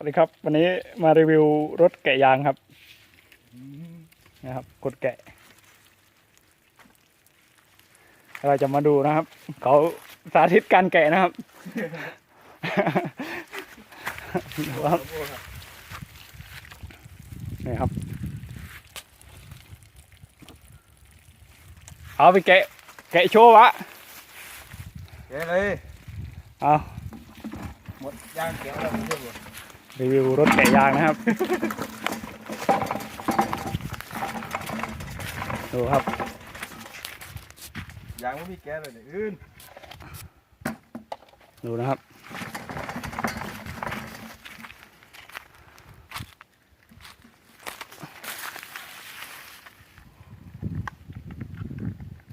สวัสดีครับ วันนี้มารีวิวรถแกะยางครับนะครับกดแกะ เราจะมาดูนะครับ เขาสาธิตการแกะนะครับดูครับนี่ครับ เอาไปแกะ แกะโชว์วะเดี๋ยวเลยเอาหมดย่างเกี่ยวแล้วไม่ใช่หมด รีวิวรถแกะยางนะครับ ดูครับ ยางไม่มีแก๊สเลยเนี่ยอื่น ดูนะครับ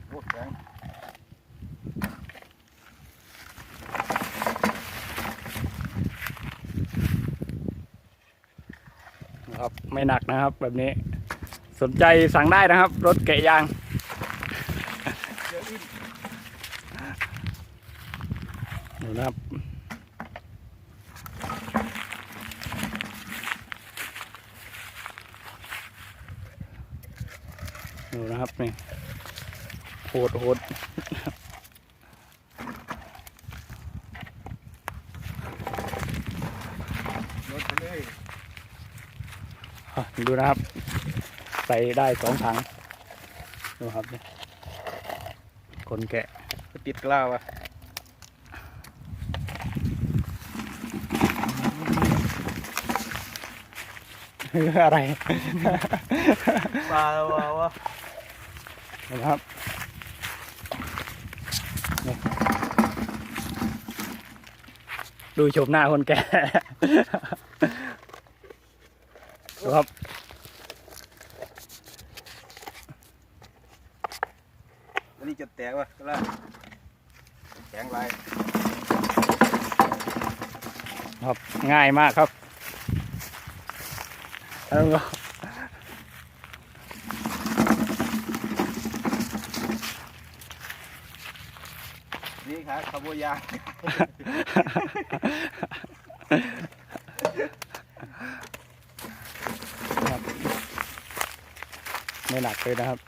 โอ้แข็ง นะครับ ไม่หนักนะครับ แบบนี้ สนใจสั่งได้นะครับ รถแกะยางนดูนะครับดูนะครับนี่โหดโหด รถไปเลย อะ ดูนะครับ ใส่ได้สองถัง ดูครับนี่คนแกะติดกล้าวะอะไรปลาวะวะนะครับนี่ดูชมหน้าคนแก่ ดูครับ อันนี้จะแตกวะกล้าแข็ง ไรครับง่ายมากครับแล้วก็นี่ครับขบวนยางครับไม่หนักเลยนะครับ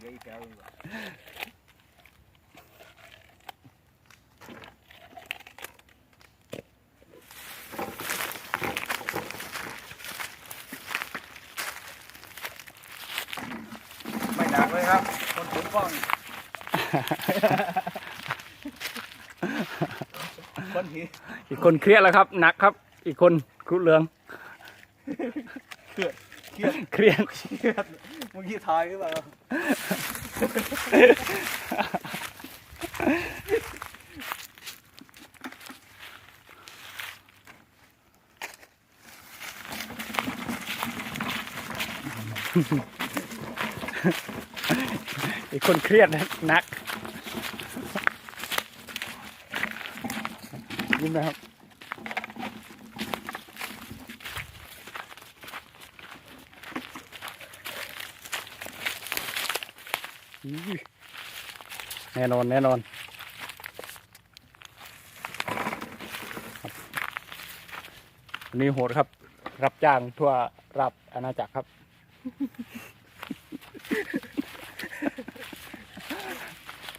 เยอะอีกแล้วอีกว่ะ ไม่หนักเลยครับ คนถือกล้อง คนถืออีกคนเครียดแล้วครับ หนักครับ อีกคนครุเหลืองเครียดเครียดเครียดเครียด เมื่อกี้ทายหรือเปล่า อีกคนเครียดนักยิ้มนะครับ แน่นอนแน่นอนวันนี้โหดครับ รับจ้างทั่วรับอาณาจักรครับ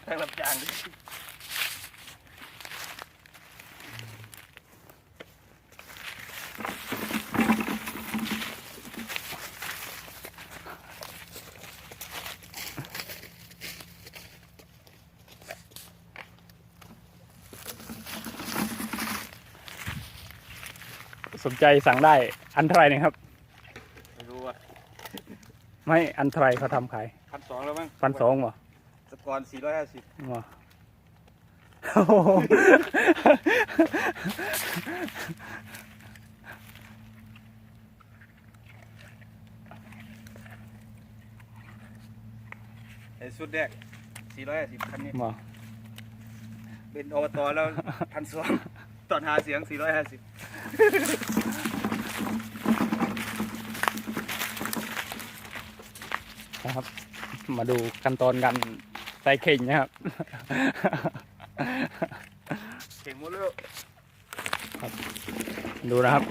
ทางรับจ้าง สนใจสั่งได้อันเท่าไหร่นะครับ ไม่รู้ว่าไม่อันเท่าไหร่เขาทำขายพันสองแล้วมั้งพันสองเหรอสกอร์สี่ร้อยห้าสิบว้าโอ้โหไอ้สุดแรก450คันนี้บ่เป็นอบตแล้วพันสอง ตอนหาเสียง 450นะครับมาดูขั้นตอนการใส่เข่งนะครับเก่งหมดเลยดูนะครับ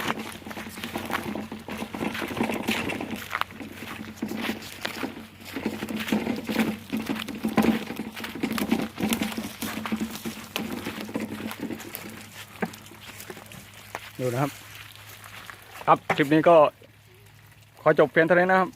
ดูนะครับ ครับคลิปนี้ก็ขอจบเพียงเท่านี้นะครับ